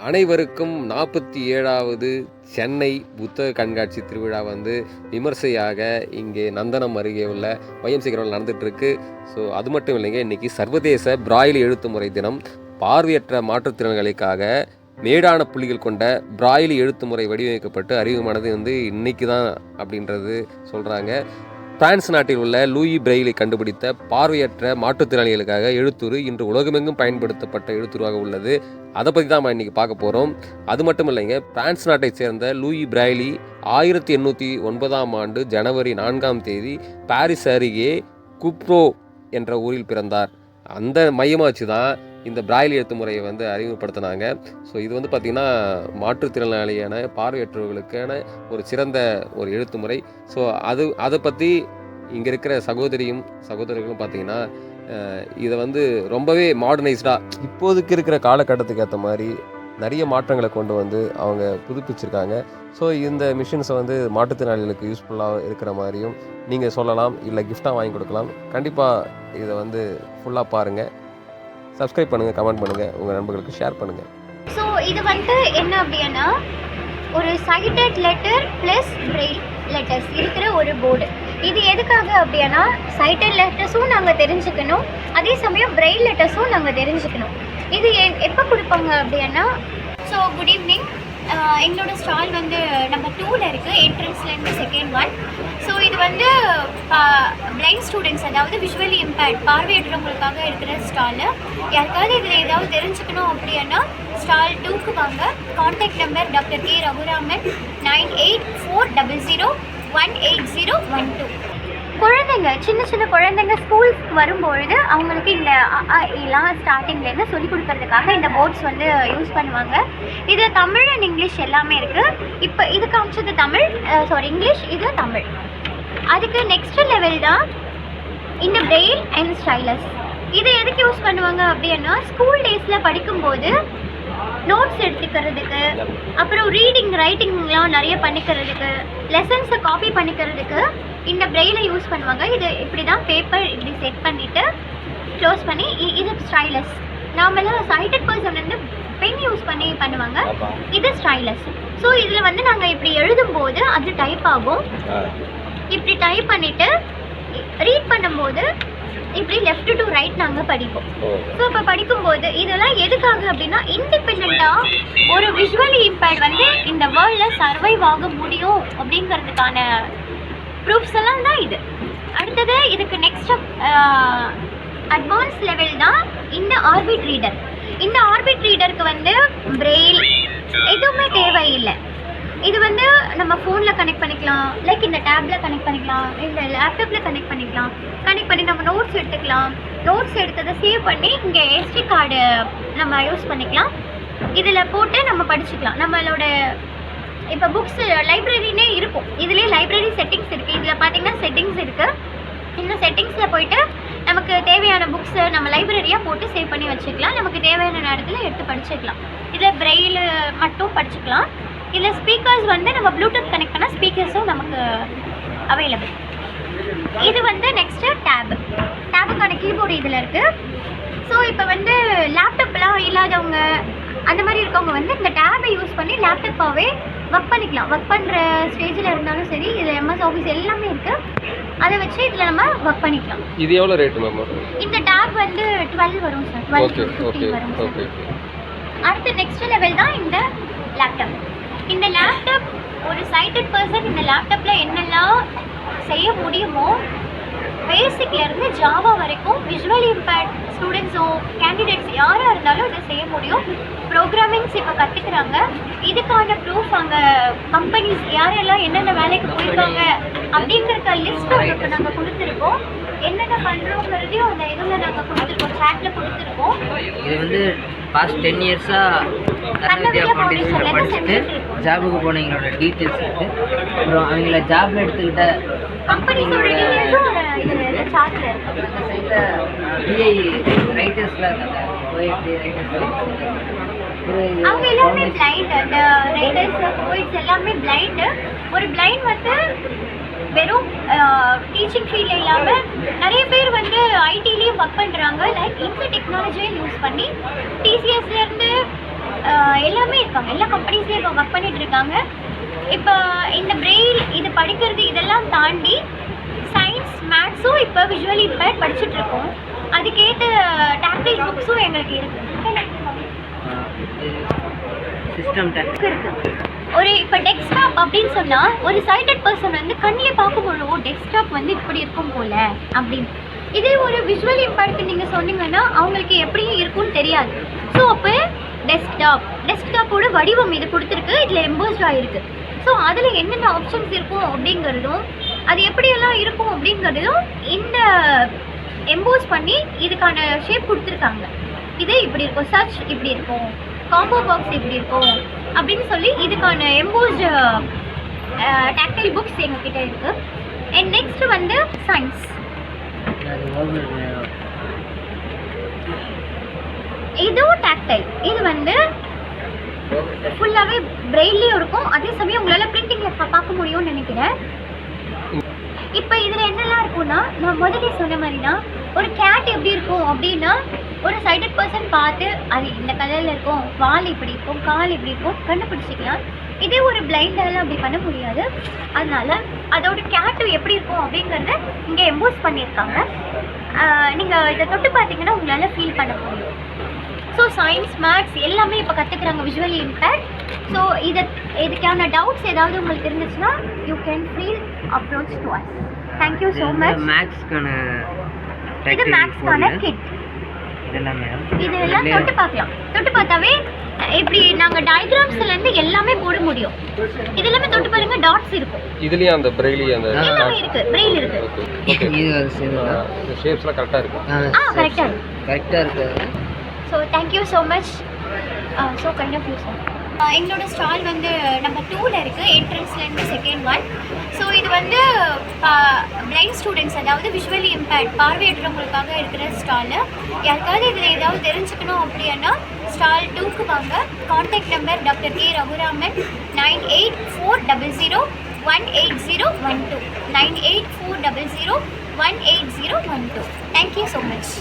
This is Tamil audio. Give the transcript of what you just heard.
அனைவருக்கும் நாற்பத்தி ஏழாவது சென்னை புத்தக கண்காட்சி திருவிழா வந்து விமர்சையாக இங்கே நந்தனம் அருகே உள்ள ஒய்எம்சி சீக்கிரம் நடந்துகிட்ருக்கு ஸோ அது மட்டும் இல்லைங்க இன்றைக்கி சர்வதேச பிராயில் எழுத்து முறை தினம். பார்வையற்ற மாற்றுத்திறன்களுக்காக மேடான புள்ளிகள் கொண்ட பிராயிலி எழுத்து முறை வடிவமைக்கப்பட்டு அறிவுமானது வந்து இன்றைக்கி தான் அப்படின்றது சொல்கிறாங்க பிரான்ஸ் நாட்டில் உள்ள லூயி பிரெயிலை கண்டுபிடித்த பார்வையற்ற மாற்றுத்திறனாளிகளுக்காக எழுத்துரு இன்று உலகமெங்கும் பயன்படுத்தப்பட்ட எழுத்துருவாக உள்ளது. அதை பற்றி தான் நம்ம இன்றைக்கி பார்க்க போகிறோம் அது மட்டும் இல்லைங்க பிரான்ஸ் நாட்டைச் சேர்ந்த லூயி பிரைலி ஆயிரத்தி எண்ணூற்றி ஒன்பதாம் ஆண்டு ஜனவரி நான்காம் தேதி பாரிஸ் அருகே குப்ரோ என்ற ஊரில் பிறந்தார். அந்த மையமாக வச்சு தான் இந்த பிராயில் எழுத்து முறையை வந்து அறிமுகப்படுத்தினாங்க. ஸோ இது வந்து பார்த்திங்கன்னா மாற்றுத்திறனாளியான பார்வையற்றவர்களுக்கான ஒரு சிறந்த ஒரு எழுத்து முறை. ஸோ அது அதை பற்றி இங்கே இருக்கிற சகோதரியும் சகோதரர்களும் பார்த்தீங்கன்னா இதை வந்து ரொம்பவே மாடர்னைஸ்டாக இப்போதைக்கு இருக்கிற காலகட்டத்துக்கு ஏற்ற மாதிரி நிறைய மாற்றங்களை கொண்டு வந்து அவங்க புதுப்பிச்சிருக்காங்க. ஸோ இந்த மிஷின்ஸை வந்து மாற்றுத்திறனாளிகளுக்கு யூஸ்ஃபுல்லாக இருக்கிற மாதிரியும் நீங்கள் சொல்லலாம் இல்லை கிஃப்டாக வாங்கி கொடுக்கலாம். கண்டிப்பாக இதை வந்து ஃபுல்லாக பாருங்கள் சப்ஸ்கிரைப் பண்ணுங்கள் கமெண்ட் பண்ணுங்கள் உங்கள் நண்பர்களுக்கு ஷேர் பண்ணுங்கள் ஸோ இது வந்து என்ன அப்படின்னா ஒரு sighted letter plus Braille letters இருக்கிற ஒரு போர்டு இது எதுக்காக அப்படின்னா சைட்டட் லெட்டர்ஸும் நாங்கள் தெரிஞ்சுக்கணும். அதே சமயம் பிரெயில் லெட்டர்ஸும் நாங்கள் தெரிஞ்சுக்கணும். இது எ- எப்போ கொடுப்பாங்க அப்படின்னா ஸோ குட் ஈவினிங் எங்களோட ஸ்டால் வந்து நம்பர் டூவில் இருக்குது என்ட்ரன்ஸ்லேருந்து செகண்ட் ஒன் ஸோ இது வந்து ஸ்டூடெண்ட்ஸ் அதாவது விஷுவலி இம்பேர்ட் பார்வையிடுறவங்களுக்காக இருக்கிற ஸ்டாலு யாருக்காவது இதில் ஏதாவது தெரிஞ்சுக்கணும் அப்படின்னா ஸ்டால் டூக்கு வாங்க. Contact number doctor K Raghuraman nine eight four double zero one eight zero one two குழந்தைங்க சின்ன சின்ன குழந்தைங்க ஸ்கூல்ஸ்க்கு வரும்பொழுது அவங்களுக்கு இந்த எல்லாம் ஸ்டார்டிங்லேருந்து சொல்லி கொடுக்கறதுக்காக இந்த போர்ட்ஸ் வந்து யூஸ் பண்ணுவாங்க. இது தமிழ் அண்ட் இங்கிலீஷ் எல்லாமே இருக்குது இப்போ இது காமிச்சது தமிழ் சாரி இங்கிலீஷ் இது தமிழ். அதுக்கு நெக்ஸ்ட் லெவல் தான் இந்த பிரெயில் அண்ட் ஸ்டைலஸ் இது எதுக்கு யூஸ் பண்ணுவாங்க அப்படின்னா ஸ்கூல் டேஸில் படிக்கும்போது நோட்ஸ் எடுத்துக்கிறதுக்கு அப்புறம் ரீடிங் ரைட்டிங்லாம் நிறைய பண்ணிக்கிறதுக்கு லெசன்ஸை காப்பி பண்ணிக்கிறதுக்கு இந்த பிரெயிலை யூஸ் பண்ணுவாங்க. இது இப்படி தான் பேப்பர் இப்படி செட் பண்ணிவிட்டு க்ளோஸ் பண்ணி இது ஸ்டைலஸ் நார்மலாக சைட்டட் பர்சன் வந்து பென் யூஸ் பண்ணி பண்ணுவாங்க. இது ஸ்டைலஸ் ஸோ இதில் வந்து நாங்கள் இப்படி எழுதும்போது அது டைப் ஆகும். இப்படி டைப் பண்ணிவிட்டு ரீட் பண்ணும்போது இப்படி லெஃப்ட் டு ரைட் நாங்கள் படிப்போம். ஸோ இப்போ படிக்கும்போது இதெல்லாம் எதுக்காக அப்படின்னா இண்டிபெண்ட்டாக ஒரு விஷுவலி இம்பேர்ட் வந்து இந்த வேர்ல்டில் சர்வைவ் ஆக முடியும் அப்படிங்கிறதுக்கான ப்ரூஃப்ஸ் எல்லாம் தான் இது. அடுத்தது இதுக்கு நெக்ஸ்ட் அட்வான்ஸ் லெவல் தான் இந்த ஆர்பிட் ரீடர் இந்த ஆர்பிட் ரீடருக்கு வந்து பிரெயில் இது வந்து நம்ம ஃபோனில் கனெக்ட் பண்ணிக்கலாம். லைக் இந்த டேப்பில் கனெக்ட் பண்ணிக்கலாம். இந்த லேப்டாப்பில் கனெக்ட் பண்ணிக்கலாம். கனெக்ட் பண்ணி நம்ம நோட்ஸ் எடுத்துக்கலாம். நோட்ஸ் எடுத்ததை சேவ் பண்ணி இங்கே எஸ்டி கார்டு நம்ம யூஸ் பண்ணிக்கலாம். இதில் போட்டு நம்ம படிச்சுக்கலாம். நம்மளோட இப்போ புக்ஸ் லைப்ரரினே இருக்கும். இதுலேயே லைப்ரரி செட்டிங்ஸ் இருக்குது இதில் பார்த்தீங்கன்னா செட்டிங்ஸ் இருக்குது இந்த செட்டிங்ஸில் போயிட்டு நமக்கு தேவையான புக்ஸை நம்ம லைப்ரரியாக போட்டு சேவ் பண்ணி வச்சுக்கலாம். நமக்கு தேவையான நேரத்தில் எடுத்து படிச்சுக்கலாம். இதில் பிரெயில் மட்டும் படிச்சுக்கலாம். இதில் ஸ்பீக்கர்ஸ் வந்து நம்ம ப்ளூடூத் கனெக்ட் பண்ணால் ஸ்பீக்கர்ஸும் நமக்கு அவைலபிள் இது வந்து நெக்ஸ்ட்டு டேப் டேபுக்கான கீபோர்டு இதில் இருக்குது ஸோ இப்போ வந்து லேப்டாப்லாம் இல்லாதவங்க அந்த மாதிரி இருக்கவங்க வந்து இந்த டேபை யூஸ் பண்ணி லேப்டாப்பாகவே ஒர்க் பண்ணிக்கலாம். ஒர்க் பண்ணுற ஸ்டேஜில் இருந்தாலும் சரி இதில் எம்எஸ் ஆஃபீஸ் எல்லாமே இருக்குது அதை வச்சு இதில் நம்ம ஒர்க் பண்ணிக்கலாம். இது எவ்வளோ ரேட்டு மேம் இந்த டேப் வந்து டுவெல் வரும் சார் டுவெல் வரும் அடுத்து நெக்ஸ்ட் லெவல் தான் இந்த லேப்டாப் இந்த லேப்டாப் ஒரு சைட்டட் பர்சன் இந்த லேப்டாப்பில் என்னெல்லாம் செய்ய முடியுமோ பேசிக்லேருந்து ஜாவா வரைக்கும் விஷுவல் இம்பேக்ட் ஸ்டூடெண்ட்ஸோ கேண்டிடேட்ஸ் யாராக இருந்தாலும் இதை செய்ய முடியும். ப்ரோக்ராமிங்ஸ் இப்போ கற்றுக்குறாங்க இதுக்கான ப்ரூஃப் அங்கே கம்பெனிஸ் யாரெல்லாம் என்னென்ன வேலைக்கு போயிருக்காங்க அப்படிங்கிறக்க லிஸ்ட் உங்களுக்கு நாங்கள் கொடுத்துருக்கோம். என்னென்ன பண்ணுறோங்கிறது சேட்டில் கொடுத்துருக்கோம். இது வந்து பாஸ்ட் டென் இயர்ஸாக தரவித்யா ஃபவுண்டேஷனில் படிச்சுட்டு ஜாபுக்கு போனவங்களோட டீட்டெயில்ஸ் இருக்குது அப்புறம் அவங்கள ஜாப்ல எடுத்துக்கிட்ட சைடில் பிஐ ரைட்டர்ஸ்லாம் இருக்காங்க ரைட்டர்ஸ் அவங்க எல்லாமே பிளைண்ட் அந்த ரைட்டர்ஸ் போயிட்ஸ் எல்லாமே பிளைண்டு ஒரு பிளைண்ட் வந்து வெறும் டீச்சிங் ஃபீல்டில் இல்லாமல் நிறைய பேர் வந்து ஐடிலேயும் ஒர்க் பண்ணுறாங்க லைக் இந்த டெக்னாலஜியை யூஸ் பண்ணி டிசிஎஸ்லேருந்து எல்லாமே இருக்காங்க. எல்லா கம்பெனிஸ்லேயும் இப்போ ஒர்க் பண்ணிட்டு இருக்காங்க. இப்போ இந்த பிரெயில் இது படிக்கிறது இதெல்லாம் தாண்டி சயின்ஸ் மேக்ஸும் இப்போ விஷுவலி இப்போ படிச்சுட்டு இருக்கோம். அதுக்கேற்ற டேப்லெட் புக்ஸும் எங்களுக்கு இருக்குது சிஸ்டம் ஒரு இப்போ டெஸ்க்டாப் அப்படின்னு சொன்னால் ஒரு சைட்டட் பர்சன் வந்து கண்ணியை பார்க்கும்போது ஓ டெஸ்க்டாப் வந்து இப்படி இருக்கும் போல அப்படின்னு. இதே ஒரு விஷுவல் இம்பேக்ட் நீங்கள் சொன்னீங்கன்னா அவங்களுக்கு எப்படி இருக்கும்னு தெரியாது. ஸோ அப்போ டெஸ்க்டாப் டெஸ்க்டாப்போட வடிவம் இது கொடுத்துருக்கு இதில் எம்போஸ்ட் ஆகிருக்கு ஸோ அதில் என்னென்ன ஆப்ஷன்ஸ் இருக்கும் அப்படிங்கிறதும் அது எப்படியெல்லாம் இருக்கும் அப்படிங்கிறதும் இந்த எம்போஸ் பண்ணி இதுக்கான ஷேப் கொடுத்துருக்காங்க. இதே இப்படி இருக்கும் சர்ச் இப்படி இருக்கும். காம்போ பாக்ஸ் எப்படி இருக்கும் அப்படின்னு சொல்லி இதுக்கான எம்போஸ்டு டாக்டைல் புக்ஸ் எங்ககிட்ட இருக்கு. அண்ட் நெக்ஸ்ட் வந்து சயின்ஸ் இதுவும் டாக்டைல் இது வந்து ஃபுல்லாகவே பிரெயிலையும் இருக்கும். அதே சமயம் உங்களால் பிரிண்டிங்கில் பார்க்க முடியும்னு நினைக்கிறேன். இப்போ இதில் என்னெல்லாம் இருக்கும்னா நான் முதலே சொன்ன மாதிரி தான் ஒரு கேட் எப்படி இருக்கும் அப்படின்னா ஒரு சைடட் பர்சன் பார்த்து அது இந்த கலரில் இருக்கும் வால் இப்படி இருக்கும் கால் இப்படி இருக்கும் கண்டுபிடிச்சிக்கலாம். இதே ஒரு பிளைண்டால அப்படி பண்ண முடியாது. அதனால அதோட கேட்டு எப்படி இருக்கும் அப்படிங்கிறத இங்கே எம்போஸ் பண்ணியிருக்காங்க. நீங்கள் இதை தொட்டு பார்த்தீங்கன்னா உங்களால் ஃபீல் பண்ண முடியும். ஸோ சயின்ஸ் மேக்ஸ் எல்லாமே இப்போ கற்றுக்குறாங்க விஷுவலி இம்பேக்ட் ஸோ இதை இதுக்கான டவுட்ஸ் ஏதாவது உங்களுக்கு இருந்துச்சுன்னா you can feel approach to us thank you so much மேக்ஸ்க்கான இது மேக்ஸ்க்கான கிட் இதெல்லாமே தொட்டு பார்க்கலாம். தொட்டு பார்த்தாவே இப்படி நாங்கள் டயக்ராம்ஸ்லேருந்து எல்லாமே போட முடியும். இது எல்லாமே தொட்டு பாருங்க டாட்ஸ் இருக்கும். இதுலேயும் அந்த பிரெய்லி அந்த எல்லாமே இருக்கு பிரெயில் இருக்கு. ஓகே இது இந்த ஷேப்ஸ்லாம் கரெக்டாக இருக்கு. ஆ கரெக்டாக இருக்கு. கரெக்டாக இருக்குது so thank you so much so kind of you sir எங்களோட ஸ்டால் வந்து நம்பர் டூவில் இருக்குது என்ட்ரன்ஸ்லேருந்து செகண்ட் ஒன் ஸோ இது வந்து பிளைண்ட் ஸ்டூடெண்ட்ஸ் அதாவது விஷுவலி இம்பேர்ட் பார்வையிடுறவங்களுக்காக இருக்கிற ஸ்டாலு யாருக்காவது இதில் ஏதாவது தெரிஞ்சுக்கணும் அப்படின்னா ஸ்டால் டூக்கு வாங்க. Contact number doctor K Raghuraman nine eight four double zero one eight zero one two nine eight four double zero one eight zero one two thank you so much